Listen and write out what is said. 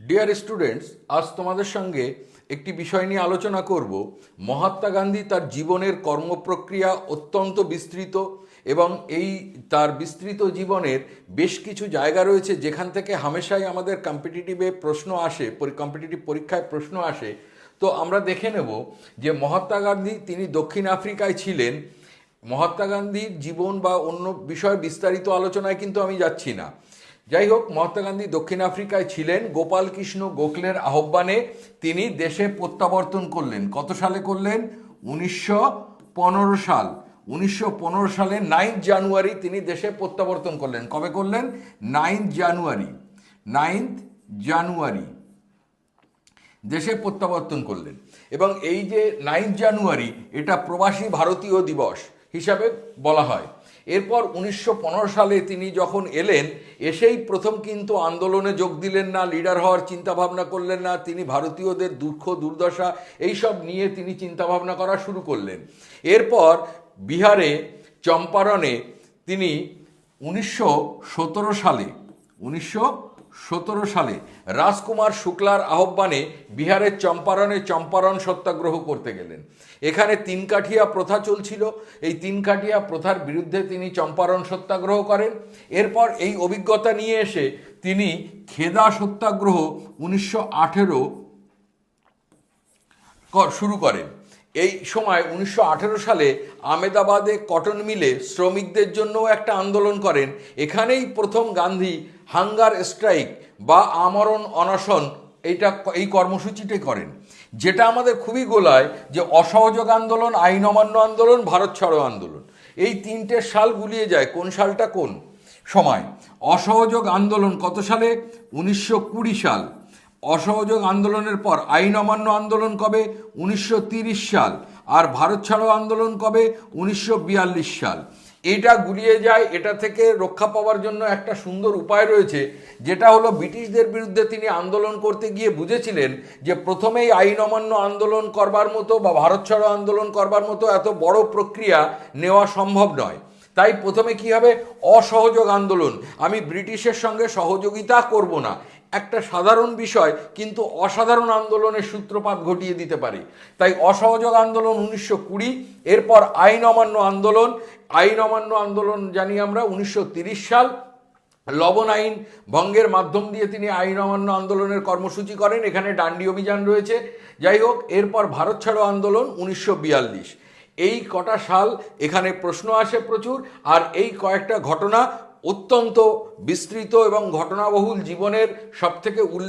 Dear students আজ তোমাদের সঙ্গে একটি বিষয় নিয়ে আলোচনা করব। মহাত্মা গান্ধী তার জীবনের কর্মপ্রক্রিয়া অত্যন্ত বিস্তৃত এবং এই তার বিস্তৃত জীবনের বেশ কিছু জায়গা রয়েছে যেখান থেকে হামেশাই আমাদের কম্পিটিটিভে প্রশ্ন আসে কম্পিটিটিভ পরীক্ষায় প্রশ্ন আসে। তো আমরা দেখে নেব যে মহাত্মা গান্ধী তিনি দক্ষিণ আফ্রিকায় ছিলেন। মহাত্মা গান্ধীর জীবন বা অন্য বিষয় বিস্তারিত আলোচনায় কিন্তু আমি যাচ্ছি না। যাই হোক মহাত্মা গান্ধী দক্ষিণ আফ্রিকায় ছিলেন গোপাল কৃষ্ণ গোখলের আহ্বানে তিনি দেশে প্রত্যাবর্তন করলেন। কত সালে করলেন? উনিশশো পনেরো সাল। উনিশশো পনেরো সালে নাইন্থ জানুয়ারি তিনি দেশে প্রত্যাবর্তন করলেন। কবে করলেন? Ninth January. Ninth January. দেশে প্রত্যাবর্তন করলেন। এবং এই যে নাইন্থ জানুয়ারি, এটা প্রবাসী ভারতীয় দিবস হিসাবে বলা হয়। এরপর উনিশশো পনেরো সালে তিনি যখন এলেন, এসেই প্রথম কিন্তু আন্দোলনে যোগ দিলেন না, লিডার হওয়ার চিন্তাভাবনা করলেন না, তিনি ভারতীয়দের দুঃখ, দুর্দশা, এইসব নিয়ে তিনি চিন্তাভাবনা করা শুরু করলেন। এরপর বিহারে চম্পারণে তিনি উনিশশো সতেরো সালে, উনিশশো সতেরো সালে রাজকুমার শুক্লার আহ্বানে বিহারের চম্পারণে চম্পারণ সত্যাগ্রহ করতে গেলেন। এখানে তিনকাঠিয়া প্রথা চলছিল। এই তিনকাঠিয়া প্রথার বিরুদ্ধে তিনি চম্পারণ সত্যাগ্রহ করেন। এরপর এই অভিজ্ঞতা নিয়ে এসে তিনি খেদা সত্যাগ্রহ উনিশশো আঠেরো শুরু করেন। এই সময় উনিশশো আঠেরো সালে আমেদাবাদে কটন মিলে শ্রমিকদের জন্য একটা আন্দোলন করেন। এখানেই প্রথম গান্ধী হাঙ্গার স্ট্রাইক বা আমরণ অনশন এইটা এই কর্মসূচিটাই করেন। যেটা আমাদের খুবই গোলায় যে অসহযোগ আন্দোলন, আইন অমান্য আন্দোলন, ভারত ছাড়ো আন্দোলন। এই তিনটে সাল গুলিয়ে যায়। কোন সালটা কোন? সময়। অসহযোগ আন্দোলন কত সালে? উনিশশো কুড়ি সাল। অসহযোগ আন্দোলনের পর আইন অমান্য আন্দোলন কবে? উনিশশো সাল। আর ভারত ছাড়ো আন্দোলন কবে? উনিশশো বিয়াল্লিশ সাল। এটা গুলিয়ে যায়, এটা থেকে রক্ষা পাওয়ার জন্য একটা সুন্দর উপায় রয়েছে, যেটা হলো ব্রিটিশদের বিরুদ্ধে তিনি আন্দোলন করতে গিয়ে বুঝেছিলেন যে প্রথমেই আইন অমান্য আন্দোলন করবার মতো বা ভারত ছাড়ো আন্দোলন করবার মতো এত বড় প্রক্রিয়া নেওয়া সম্ভব নয়। তাই প্রথমে কি হবে? অসহযোগ আন্দোলন। আমি ব্রিটিশের সঙ্গে সহযোগিতা করব না। একটা সাধারণ বিষয়, কিন্তু অসাধারণ আন্দোলনের সূত্রপাত ঘটিয়ে দিতে পারে। তাই অসহযোগ আন্দোলন উনিশশো কুড়ি, এরপর আইন অমান্য আন্দোলন, আইন অমান্য আন্দোলন জানি আমরা উনিশশো সাল, লবণ আইন ভঙ্গের মাধ্যম দিয়ে তিনি আইন অমান্য আন্দোলনের কর্মসূচি করেন, এখানে ডান্ডি অভিযান রয়েছে। যাই হোক, এরপর ভারত ছাড়ো আন্দোলন উনিশশো বিয়াল্লিশ। এই কটা সাল এখানে প্রশ্ন আসে প্রচুর, আর এই কয়েকটা ঘটনা অত্যন্ত বিস্তৃত এবং ঘটনাবহুল জীবনের সবথেকে উল্লেখ